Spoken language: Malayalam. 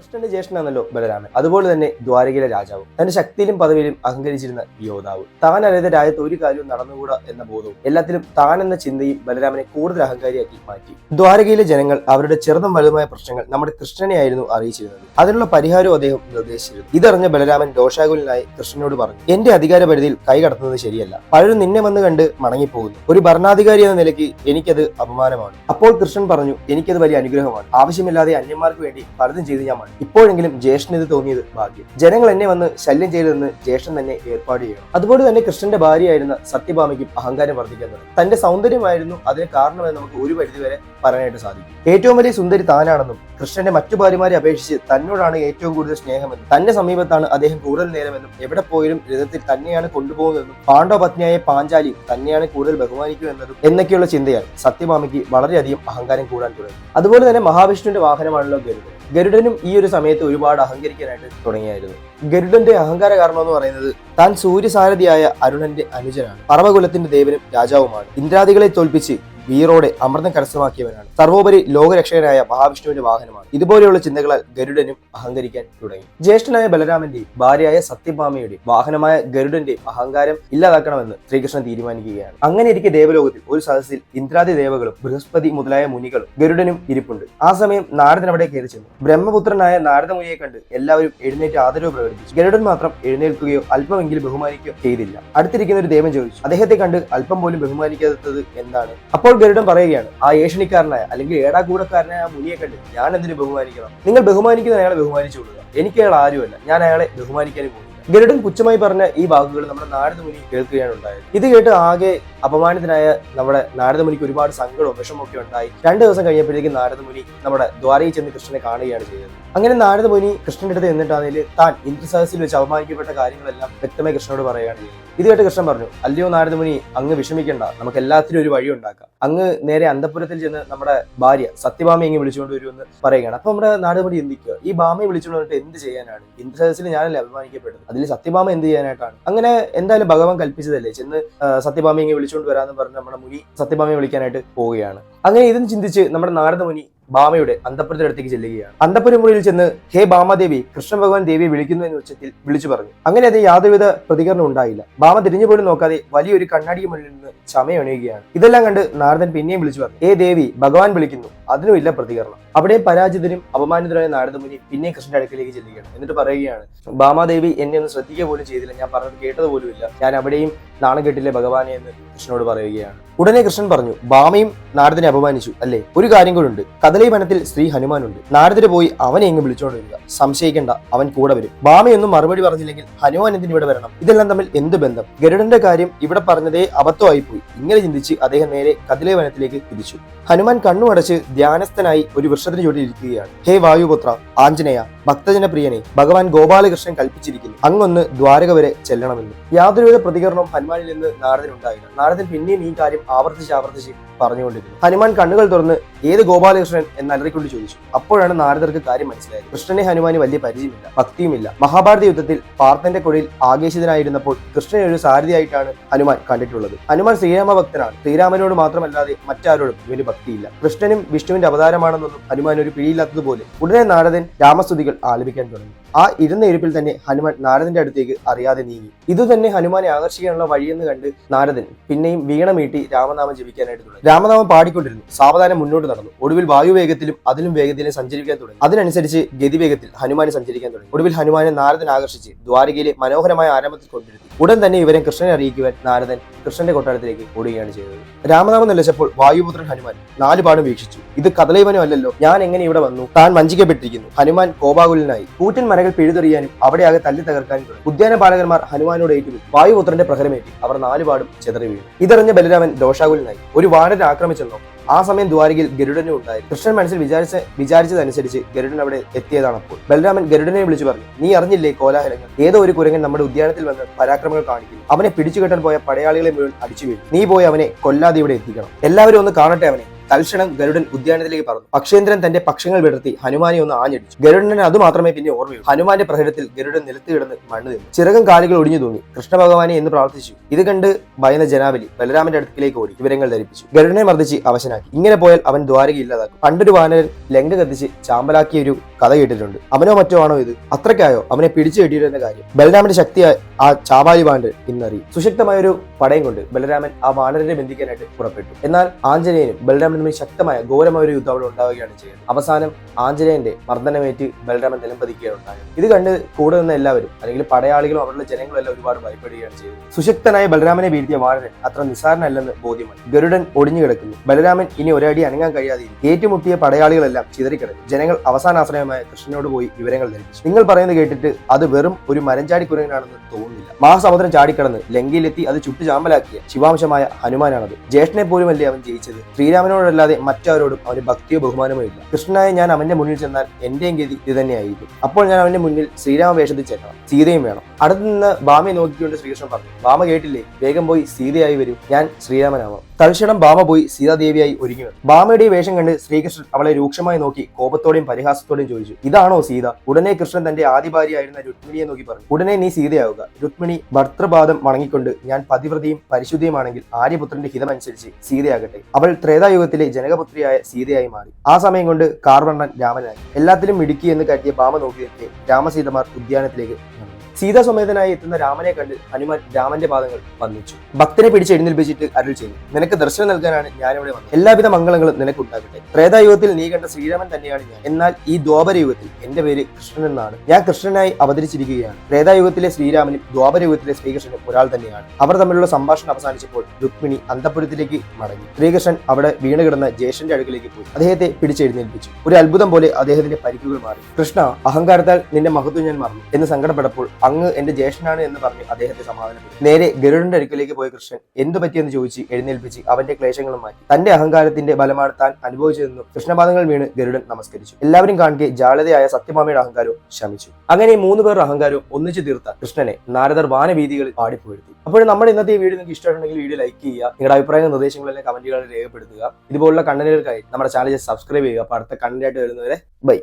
കൃഷ്ണന്റെ ജ്യേഷ്ഠനാണല്ലോ ബലരാമൻ. അതുപോലെ തന്നെ ദ്വാരകയിലെ രാജാവും. തന്റെ ശക്തിയിലും പദവിയിലും അഹങ്കരിച്ചിരുന്ന യോദ്ധാവ്. താൻ അറിയാതെ രാജ്യത്ത് ഒരു കാര്യവും നടന്നുകൂടാ എന്ന ബോധവും എല്ലാത്തിലും താൻ എന്ന ചിന്തയും ബലരാമനെ കൂടുതൽ അഹങ്കാരിയാക്കി മാറ്റി. ദ്വാരകയിലെ ജനങ്ങൾ അവരുടെ ചെറുതും വലുതുമായ പ്രശ്നങ്ങൾ നമ്മുടെ കൃഷ്ണനെയായിരുന്നു അറിയിച്ചിരുന്നത്. അതിനുള്ള പരിഹാരവും അദ്ദേഹം നിർദ്ദേശിച്ചിരുന്നു. ഇതറിഞ്ഞ ബലരാമൻ ദോഷാകുലനായി കൃഷ്ണനോട് പറഞ്ഞു എന്റെ അധികാര പരിധിയിൽ കൈ കടത്തുന്നത് ശരിയല്ല. പലരും നിന്നെ വന്ന് കണ്ട് മടങ്ങിപ്പോകുന്നു. ഒരു ഭരണാധികാരി എന്ന നിലയ്ക്ക് എനിക്കത് അപമാനമാണ്. അപ്പോൾ കൃഷ്ണൻ പറഞ്ഞു എനിക്കത് വലിയ അനുഗ്രഹമാണ്. ആവശ്യമില്ലാതെ അന്യന്മാർക്ക് വേണ്ടി പലതും ചെയ്ത് ഞാൻ ഇപ്പോഴെങ്കിലും ജ്യേഷ്ഠന് ഇത് തോന്നിയത് ഭാഗ്യം. ജനങ്ങൾ എന്നെ വന്ന് ശല്യം ചെയ്തതെന്ന് ജ്യേഷ്ഠൻ തന്നെ ഏർപ്പാട് ചെയ്യണം. അതുപോലെ തന്നെ കൃഷ്ണന്റെ ഭാര്യയായിരുന്ന സത്യഭാമയ്ക്കും അഹങ്കാരം വർദ്ധിക്കുന്നത്. തന്റെ സൗന്ദര്യമായിരുന്നു അതിന് കാരണമെന്ന് നമുക്ക് ഒരു പരിധിവരെ പറയാനായിട്ട് സാധിക്കും. ഏറ്റവും വലിയ സുന്ദരി താനാണെന്നും കൃഷ്ണന്റെ മറ്റു ഭാര്യമാരെ അപേക്ഷിച്ച് തന്നോടാണ് ഏറ്റവും കൂടുതൽ സ്നേഹമെന്നും തന്റെ സമീപത്താണ് അദ്ദേഹം കൂടുതൽ നേരമെന്നും എവിടെ പോയാലും രഥത്തിൽ തന്നെയാണ് കൊണ്ടുപോകുന്നതെന്നും പാണ്ഡവ പത്നിയായ പാഞ്ചാലി തന്നെയാണ് കൂടുതൽ ബഹുമാനിക്കുമെന്നതും എന്നൊക്കെയുള്ള ചിന്തയാൽ സത്യഭാമയ്ക്ക് വളരെയധികം അഹങ്കാരം കൂടാൻ തുടങ്ങി. അതുപോലെ തന്നെ മഹാവിഷ്ണുവിന്റെ വാഹനമാണല്ലോ ഗരുഡൻ. ഗരുഡനും ഈ ഒരു സമയത്ത് ഒരുപാട് അഹങ്കരിക്കാനായിട്ട് തുടങ്ങിയായിരുന്നു. ഗരുഡന്റെ അഹങ്കാര കാരണം എന്ന് പറയുന്നത് താൻ സൂര്യസാരഥിയായ അരുണന്റെ അനുജനാണ്. പറവകുലത്തിന്റെ ദേവനും രാജാവുമാണ്. ഇന്ദ്രാദികളെ തോൽപ്പിച്ച് വീറോടെ അമൃതം കരസ്ഥമാക്കിയവനാണ്. സർവോപരി ലോകരക്ഷകനായ മഹാവിഷ്ണുവിന്റെ വാഹനമാണ്. ഇതുപോലെയുള്ള ചിന്തകളാൽ ഗരുഡനും അഹങ്കരിക്കാൻ തുടങ്ങി. ജ്യേഷ്ഠനായ ബലരാമന്റെയും ഭാര്യയായ സത്യഭാമയുടെയും വാഹനമായ ഗരുഡന്റെ അഹങ്കാരം ഇല്ലാതാക്കണമെന്ന് ശ്രീകൃഷ്ണൻ തീരുമാനിക്കുകയാണ്. അങ്ങനെ ഇരിക്കെ ദേവലോകത്തിൽ ഒരു സദസ്സിൽ ഇന്ദ്രാദി ദേവകളും ബൃഹസ്പതി മുതലായ മുനികളും ഗരുഡനും ഇരിപ്പുണ്ട്. ആ സമയം നാരദൻ അവിടെ കയറി ചെന്നു. ബ്രഹ്മപുത്രനായ നാരദമുനിയെ കണ്ട് എല്ലാവരും എഴുന്നേറ്റ് ആദരവ് പ്രകടിപ്പിച്ചു. ഗരുഡൻ മാത്രം എഴുന്നേൽക്കുകയോ അല്പമെങ്കിലും ബഹുമാനിക്കുകയോ ചെയ്തില്ല. അടുത്തിരിക്കുന്ന ഒരു ദേവൻ ചോദിച്ചു അദ്ദേഹത്തെ കണ്ട് അല്പം പോലും ബഹുമാനിക്കാത്തത് എന്താണ്? അപ്പോൾ ഗരുഡൻ പറയുകയാണ് ആ ഏഷണിക്കാരനായ അല്ലെങ്കിൽ ഏടാകൂടക്കാരനായ ആ മുനിയെ കണ്ട് ഞാൻ എന്തിനു ബഹുമാനിക്കണം? നിങ്ങൾ ബഹുമാനിക്കുന്ന അയാളെ ബഹുമാനിച്ചു കൊടുക്കുക എനിക്ക് അയാൾ ആരുമല്ല. ഞാൻ അയാളെ ബഹുമാനിക്കാനും പോകുന്നില്ല ഗരുഡൻ പുച്ഛമായി പറഞ്ഞ ഈ വാക്കുകൾ നമ്മുടെ നാരദമുനി കേൾക്കുകയാണ് ഉണ്ടായത്. ഇത് കേട്ട് ആകെ അപമാനിതനായ നമ്മുടെ നാരദമുനിക്ക് ഒരുപാട് സങ്കടവും വിഷമൊക്കെ ഉണ്ടായി. രണ്ടു ദിവസം കഴിഞ്ഞപ്പോഴേക്കും നാരദമുനി നമ്മുടെ ദ്വാരയിൽ ചെന്ന് കൃഷ്ണനെ കാണുകയാണ് ചെയ്തത്. അങ്ങനെ നാരദമുനി കൃഷ്ണന്റെ അടുത്ത് എന്നിട്ടാണെങ്കിൽ താൻ ഇന്ദ്രസദസ്സിൽ വെച്ച് അപമാനിക്കപ്പെട്ട കാര്യങ്ങളെല്ലാം വ്യക്തമായി കൃഷ്ണനോട് പറയുകയാണ് ചെയ്തത്. ഇത് കേട്ട് കൃഷ്ണൻ പറഞ്ഞു അല്ലയോ നാരദമുനി അങ്ങ് വിഷമിക്കണ്ട. നമുക്ക് എല്ലാത്തിനും ഒരു വഴി ഉണ്ടാക്കാം. അങ്ങ് നേരെ അന്തപുരത്തിൽ ചെന്ന് നമ്മുടെ ഭാര്യ സത്യഭാമയെ ഇങ്ങ് വിളിച്ചുകൊണ്ട് വരുമെന്ന് പറയുകയാണ്. അപ്പൊ നമ്മുടെ നാരദമുനി എന്തിക്കുക ഈ ഭാമയെ വിളിച്ചുകൊണ്ട് എന്ത് ചെയ്യാനാണ്? ഇന്ദ്രസദസ്സിൽ ഞാനല്ലേ അഭിമാനിക്കപ്പെടുന്നത് അതിൽ സത്യഭാമ എന്ത് ചെയ്യാനായിട്ടാണ്? അങ്ങനെ എന്തായാലും ഭഗവാൻ കൽപ്പിച്ചതല്ലേ? ചെന്ന് സത്യഭാമയെ വിളിച്ചുകൊണ്ട് വരാമെന്ന് പറഞ്ഞ് നമ്മുടെ മുനി സത്യഭാമയെ വിളിക്കാനായിട്ട് പോവുകയാണ്. അങ്ങനെ ഇതും ചിന്തിച്ച് നമ്മുടെ നാരദ മുനി ഭാമയുടെ അന്തപുരത്തിന്റെ അടുത്തേക്ക് ചെല്ലുകയാണ്. അന്തപുരമുറിയിൽ ചെന്ന് ഹേ ഭാമാദേവി കൃഷ്ണ ഭഗവാൻ ദേവിയെ വിളിക്കുന്നു എന്ന് ഉച്ചത്തിൽ വിളിച്ചു പറഞ്ഞു. അങ്ങനെ അത് യാതൊരുവിധ പ്രതികരണം ഉണ്ടായില്ല. ഭാമ തിരിഞ്ഞു പോലും നോക്കാതെ വലിയൊരു കണ്ണാടിക്ക് മുന്നിൽ നിന്ന് ചമയണിയുകയാണ്. ഇതെല്ലാം കണ്ട് നാരദൻ പിന്നെയും വിളിച്ചു പറഞ്ഞു ഏ ദേവി ഭഗവാൻ വിളിക്കുന്നു. അതിനും ഇല്ല പ്രതികരണം. അവിടെ പരാജിതരും അപമാനിതരായ നാരദമുനി പിന്നെയും കൃഷ്ണന്റെ അടുക്കിലേക്ക് ചെല്ലുകയാണ്. എന്നിട്ട് പറയുകയാണ് ഭാമാദേവി എന്നെ ഒന്ന് ശ്രദ്ധിക്കുക പോലും ചെയ്തില്ല. ഞാൻ പറഞ്ഞത് കേട്ടത് പോലുമില്ല. ഞാൻ അവിടെയും നാണം കെട്ടില്ലേ ഭഗവാനെ എന്ന് കൃഷ്ണനോട് പറയുകയാണ്. ഉടനെ കൃഷ്ണൻ പറഞ്ഞു ഭാമയും നാരദനെ അപമാനിച്ചു അല്ലേ? ഒരു കാര്യം കൂടെ ഉണ്ട്. കഥലൈ വനത്തിൽ സ്ത്രീ ഹനുമാനുണ്ട്. നാരദര് പോയി അവനെ എങ്ങ് വിളിച്ചോണ്ട് വരിക. സംശയിക്കേണ്ട അവൻ കൂടെ വരും. ഭാമയൊന്നും മറുപടി പറഞ്ഞില്ലെങ്കിൽ ഹനുമാൻ എന്തിന് ഇവിടെ വരണം? ഇതെല്ലാം തമ്മിൽ എന്ത് ബന്ധം? ഗരുഡന്റെ കാര്യം ഇവിടെ പറഞ്ഞതേ അബദ്ധമായി പോയി. ഇങ്ങനെ ചിന്തിച്ച് അദ്ദേഹം നേരെ കഥലൈ വനത്തിലേക്ക് തിരിച്ചു. ഹനുമാൻ കണ്ണുമടച്ച് ധ്യാനസ്ഥനായി ഒരു വൃക്ഷത്തിന് ചുവട്ടിൽ ഇരിക്കുകയാണ്. ഹേ വായുപുത്ര ആഞ്ജനേയ ഭക്തജനപ്രിയനെ ഭഗവാൻ ഗോപാലകൃഷ്ണൻ കൽപ്പിച്ചിരിക്കുന്നു. അങ്ങൊന്ന് ദ്വാരക വരെ ചെല്ലണമെന്ന്. യാതൊരുവിധ പ്രതികരണവും ഹനുമാനിൽ നിന്ന് നാരദനുണ്ടായില്ല നാരദൻ പിന്നെയും ഈ കാര്യം ആവർത്തിച്ച് ആവർത്തിച്ച് പറഞ്ഞുകൊണ്ടിരുന്നു ഹനുമാൻ കണ്ണുകൾ തുറന്ന് ഏത് ഗോപാലകൃഷ്ണൻ എന്ന് അലറിക്കൊണ്ട് ചോദിച്ചു. അപ്പോഴാണ് നാരദർക്ക് കാര്യം മനസ്സിലായത്. കൃഷ്ണനെ ഹനുമാന് വലിയ പരിചയമില്ല ഭക്തിയുമില്ല. മഹാഭാരത യുദ്ധത്തിൽ പാർത്ഥന്റെ കൊടിയിൽ ആകേശിതനായിരുന്നപ്പോൾ കൃഷ്ണനെ ഒരു സാരഥിയായിട്ടാണ് ഹനുമാൻ കണ്ടിട്ടുള്ളത്. ഹനുമാൻ ശ്രീരാമ ഭക്തനാണ്. ശ്രീരാമനോട് മാത്രമല്ലാതെ മറ്റാരോടും ഇവന് ഭക്തിയില്ല. കൃഷ്ണനും വിഷ്ണുവിന്റെ അവതാരമാണെന്നൊന്നും ഹനുമാൻ ഒരു പിടിയില്ലാത്തതുപോലെ ഉടനെ നാരദൻ രാമസ്തുതികൾ ആലപിക്കാൻ തുടങ്ങി. ആ ഇരുന്ന ഇരിപ്പിൽ തന്നെ ഹനുമാൻ നാരദന്റെ അടുത്തേക്ക് അറിയാതെ നീങ്ങി. ഇതുതന്നെ ഹനുമാനെ ആകർഷിക്കാനുള്ള വഴിയെന്ന് കണ്ട് നാരദൻ പിന്നെയും വീണമീട്ടി രാമനാമം ജപിക്കാനായിട്ട് തുടങ്ങി. രാമനാമം പാടിക്കൊണ്ടിരുന്നു. സാവധാനം മുന്നോട്ട് നടന്നു. ഒടുവിൽ വായുവേഗത്തിലും അതിലും വേഗത്തിലും സഞ്ചരിക്കാൻ തുടങ്ങി. അതിനനുസരിച്ച് ഗതിവേഗത്തിൽ ഹനുമാനെ സഞ്ചരിക്കാൻ തുടങ്ങി. ഒടുവിൽ ഹനുമാനെ നാരദൻ ആകർഷിച്ച് ദ്വാരകയിലെ മനോഹരമായ ആരംഭത്തിൽ കൊണ്ടിരുത്തി ഉടൻ തന്നെ ഇവരെ കൃഷ്ണനെ അറിയിക്കുവാൻ നാരദൻ കൃഷ്ണന്റെ കൊട്ടാരത്തിലേക്ക് ഓടുകയാണ് ചെയ്തത്. രാമനാമം നിലച്ചപ്പോൾ വായുപുത്രൻ ഹനുമാൻ നാലുപാടും വീക്ഷിച്ചു. ഇത് കഥലൈവനും അല്ലല്ലോ. ഞാൻ എങ്ങനെ ഇവിടെ വന്നു? താൻ വഞ്ചിക്കപ്പെട്ടിരിക്കുന്നു. ഹനുമാൻ കോപാകുലനായി. കൂറ്റൻ മരകൾ പിഴുതെറിയാനും അവിടെയാകെ തല്ലി തകർക്കാനും ഉദ്യാന പാലകന്മാർ ഹനുമാനോട് ഏറ്റുപോയി വായുപുത്രന്റെ പ്രഹരമേറ്റി അവർ നാലുപാടും ചെതറി വീണു. ഇതറിഞ്ഞ ബലരാമൻ ദോഷാകുലനായി. ഒരു വാനരെ ആക്രമിച്ചെന്നോ ആ സമയം ദ്വാരകയിൽ ഗരുഡനും ഉണ്ടായി കൃഷ്ണൻ മനസ്സിൽ വിചാരിച്ച വിചാരിച്ചതനുസരിച്ച് ഗരുഡൻ അവിടെ എത്തിയതാണ് അപ്പോൾ. ബലരാമൻ ഗരുഡനെ വിളിച്ചു പറഞ്ഞു നീ അറിഞ്ഞില്ലേ കോലാഹലങ്ങൾ? ഏതോ ഒരു കുരങ്ങൻ നമ്മുടെ ഉദ്യാനത്തിൽ വന്ന് പരാക്രമങ്ങൾ കാണിക്കുന്നു. അവനെ പിടിച്ചു കെട്ടാൻ പോയ പടയാളികളെ മുഴുവൻ അടിച്ചു വീഴും നീ പോയി അവനെ കൊല്ലാതെ ഇവിടെ എത്തിക്കണം. എല്ലാവരും ഒന്ന് കാണട്ടെ അവനെ. തൽക്ഷണം ഗരുഡൻ ഉദ്യാനത്തിലേക്ക് പറഞ്ഞു പക്ഷേന്ദ്രൻ തന്റെ പക്ഷങ്ങൾ വിടർത്തി ഹനുമാനെ ഒന്ന് ആഞ്ഞടിച്ചു. ഗരുഡന് അത് മാത്രമേ പിന്നെ ഓർമ്മയുള്ളൂ. ഹനുമാന്റെ പ്രഹരത്തിൽ ഗരുഡൻ നിലത്ത് കിടന്ന് മണ്ണ് തിന്നു ചിറകും കാലുകൾ ഒടിഞ്ഞു തൂങ്ങി. കൃഷ്ണ ഭഗവാനെ എന്ന് പ്രാർത്ഥിച്ചു. ഇത് കണ്ട് ഭയന്ന ജനാവലി ബലരാമന്റെ അടുത്തേക്ക് ഓടി വിവരങ്ങൾ ധരിപ്പിച്ചു. ഗരുഡനെ മർദ്ദിച്ച് അവശനാക്കി. ഇങ്ങനെ പോയാൽ അവൻ ദ്വാരക ഇല്ലാതാക്കും. പണ്ടൊരു വാനരൻ ലങ്ക കത്തിച്ച് ചാമ്പലാക്കിയ ഒരു കഥ കേട്ടിട്ടുണ്ട്. അവനോ മറ്റോ ആണോ ഇത്? അത്രക്കായോ അവനെ പിടിച്ചു കെട്ടിയിരുന്ന കാര്യം. ബലരാമന്റെ ശക്തിയായി ആ ചാവാലി വാണ്ട് ഇന്നറി. സുശക്തമായ ഒരു പടയും കൊണ്ട് ബലരാമൻ ആ വാനരനെ ബന്ധിക്കാനായിട്ട് പുറപ്പെട്ടു. എന്നാൽ ആഞ്ജനേയനും ബലരാമൻ തമ്മിൽ ശക്തമായ ഘോരമായ ഒരു യുദ്ധം അവിടെ ഉണ്ടാവുകയാണ് ചെയ്യുന്നത്. അവസാനം ആഞ്ജനേയന്റെ മർദ്ദനമേറ്റ് ബലരാമൻ നിലംപതിക്കുകയാണ് ഉണ്ടായത്. ഇത് കണ്ട് കൂടെ നിന്ന എല്ലാവരും അല്ലെങ്കിൽ പടയാളികളും അവരുടെ ജനങ്ങളും എല്ലാം ഒരുപാട് ഭയപ്പെടുകയാണ് ചെയ്തത് സുശക്തനായ ബലരാമനെ വീഴ്ത്തിയ വാനരൻ അത്ര നിസ്സാരനല്ലെന്ന് ബോധ്യമായി. ഗരുഡൻ ഒടിഞ്ഞു കിടക്കുന്നു. ബലരാമൻ ഇനി ഒരടി അനങ്ങാൻ കഴിയാതെ. ഏറ്റുമുട്ടിയ പടയാളികളെല്ലാം ചിതറിക്കിടക്കും. ജനങ്ങൾ അവസാന ആശ്രയമായ കൃഷ്ണനോട് പോയി വിവരങ്ങൾ ധരിപ്പിച്ചു. നിങ്ങൾ പറയുന്നത് കേട്ടിട്ട് അത് വെറും ഒരു മരഞ്ചാടി കുരങ്ങനാണെന്ന് തോന്നുന്നില്ല. മഹാസമുദ്രം ചാടിക്കടന്ന് ലങ്കയിലെത്തി അത് ചുട്ടു ചാമ്പലാക്കിയ ശിവാംശമായ ഹനുമാനാണത്. ജ്യേഷ്ഠനെ പോലുമല്ലേ അവൻ ജയിച്ചത്? ശ്രീരാമനോടല്ലാതെ മറ്റാരോടും അവന് ഭക്തിയോ ബഹുമാനമോ ഇല്ല. കൃഷ്ണനായ ഞാൻ അവന്റെ മുന്നിൽ ചെന്നാൽ എന്റെയും ഗതി ഇത് തന്നെയായിരിക്കും. അപ്പോൾ ഞാൻ അവന്റെ മുന്നിൽ ശ്രീരാമ വേഷത്തിൽ ചെല്ലണം. സീതയും വേണം. അടുത്ത് നിന്ന് ഭാമയെ നോക്കിക്കൊണ്ട് ശ്രീകൃഷ്ണൻ പറഞ്ഞു ഭാമ കേട്ടില്ലേ? വേഗം പോയി സീതയായി വരൂ. ഞാൻ ശ്രീരാമനാവാം തൽക്ഷണം ഭാമ പോയി സീതാദേവിയായി ഒരുങ്ങി വന്നു. ഭാമയുടെ വേഷം കണ്ട് ശ്രീകൃഷ്ണൻ അവളെ രൂക്ഷമായി നോക്കി കോപത്തോടെയും പരിഹാസത്തോടെയും ചോദിച്ചു ഇതാണോ സീത? ഉടനെ കൃഷ്ണൻ തന്റെ ആദ്യ ഭാര്യയായിരുന്ന രുക്മിണിയെ നോക്കി പറഞ്ഞു. ഉടനെ നീ സീതയാവുക. രുക്മിണി ഭർത്തൃപാദം വണങ്ങിക്കൊണ്ട് ഞാൻ പതിവ്രതയും പരിശുദ്ധിയുമാണെങ്കിൽ ആര്യപുത്രന്റെ ഹിതമനുസരിച്ച് സീതയാകട്ടെ. അവൾ ത്രേതായുഗത്തിലെ ജനകപുത്രിയായ സീതയായി മാറി. ആ സമയം കൊണ്ട് കാർവർണൻ രാമനായി. എല്ലാത്തിലും മിടുക്കി എന്ന് കരുതിയ ഭാമ നോക്കിയെത്തി രാമസീതമാർ ഉദ്യാനത്തിലേക്ക്. സീതാസമേതനായി എത്തുന്ന രാമനെ കണ്ട് ഹനുമാൻ രാമന്റെ പാദങ്ങൾ വന്നിച്ചു. ഭക്തനെ പിടിച്ച് എഴുന്നേൽപ്പിച്ചിട്ട് അരുൾ ചെയ്തു. നിനക്ക് ദർശനം നൽകാനാണ് ഞാനിവിടെ വന്നത്. എല്ലാവിധ മംഗളങ്ങളും നിനക്ക് ഉണ്ടാകട്ടെ. ത്രേതായുഗത്തിൽ നീ കണ്ട ശ്രീരാമൻ തന്നെയാണ് ഞാൻ. എന്നാൽ ഈ ദ്വാപരയുഗത്തിൽ എന്റെ പേര് കൃഷ്ണൻ എന്നാണ്. ഞാൻ കൃഷ്ണനായി അവതരിച്ചിരിക്കുകയാണ്. ത്രേതായുഗത്തിലെ ശ്രീരാമനും ദ്വാപരയുഗത്തിലെ ശ്രീകൃഷ്ണനും ഒരാൾ തന്നെയാണ്. അവർ തമ്മിലുള്ള സംഭാഷണം അവസാനിച്ചപ്പോൾ രുക്മിണി അന്തപുരത്തിലേക്ക് മടങ്ങി. ശ്രീകൃഷ്ണൻ അവിടെ വീണ് കിടന്ന ജേഷന്റെ അടുക്കിലേക്ക് പോയി. അദ്ദേഹത്തെ പിടിച്ചെഴുന്നേൽപ്പിച്ചു ഒരു അത്ഭുതം പോലെ അദ്ദേഹത്തിന്റെ പരിക്കുകൾ മാറി. കൃഷ്ണ അഹങ്കാരത്താൽ നിന്റെ മഹത്വം ഞാൻ മറന്നു എന്ന് സങ്കടപ്പെട്ടപ്പോൾ അങ്ങ് എന്റെ ജ്യേഷ്ഠനാണ് എന്ന് പറഞ്ഞ് അദ്ദേഹത്തെ സമാധാനപ്പെടുത്തി. നേരെ ഗരുഡന്റെ അടുക്കിലേക്ക് പോയ കൃഷ്ണൻ എന്തു പറ്റിയെന്ന് ചോദിച്ച് എഴുന്നേൽപ്പിച്ച് അവന്റെ ക്ലേശങ്ങളും മാറ്റി. തന്റെ അഹങ്കാരത്തിന്റെ ബലമാണ് താൻ അനുഭവിച്ചതെന്നും കൃഷ്ണപാദങ്ങൾ വീണ് ഗരുഡൻ നമസ്കരിച്ചു. എല്ലാവരും കാണുകെ ജാലതയായ സത്യമാമയുടെ അഹങ്കാരവും ശമിച്ചു. അങ്ങനെ മൂന്ന് പേർ അഹങ്കാരവും ഒന്നിച്ചു തീർത്ത കൃഷ്ണനെ നാരദർ വാനവീതികളിൽ പാടിപ്പോഴ്ത്തി അപ്പോൾ നമ്മുടെ ഇന്നത്തെ വീഡിയോ നിങ്ങൾക്ക് ഇഷ്ടമായിട്ടുണ്ടെങ്കിൽ വീഡിയോ ലൈക്ക് ചെയ്യുക നിങ്ങളുടെ അഭിപ്രായങ്ങളും നിർദ്ദേശങ്ങളെല്ലാം കമന്റുകളിൽ രേഖപ്പെടുത്തുക. ഇതുപോലുള്ള കണ്ടന്റുകൾക്കായി നമ്മുടെ ചാനൽ സബ്സ്ക്രൈബ് ചെയ്യുക. അപ്പോൾ അടുത്ത കണ്ടന്റായിട്ട് വരുന്നവരെ ബൈ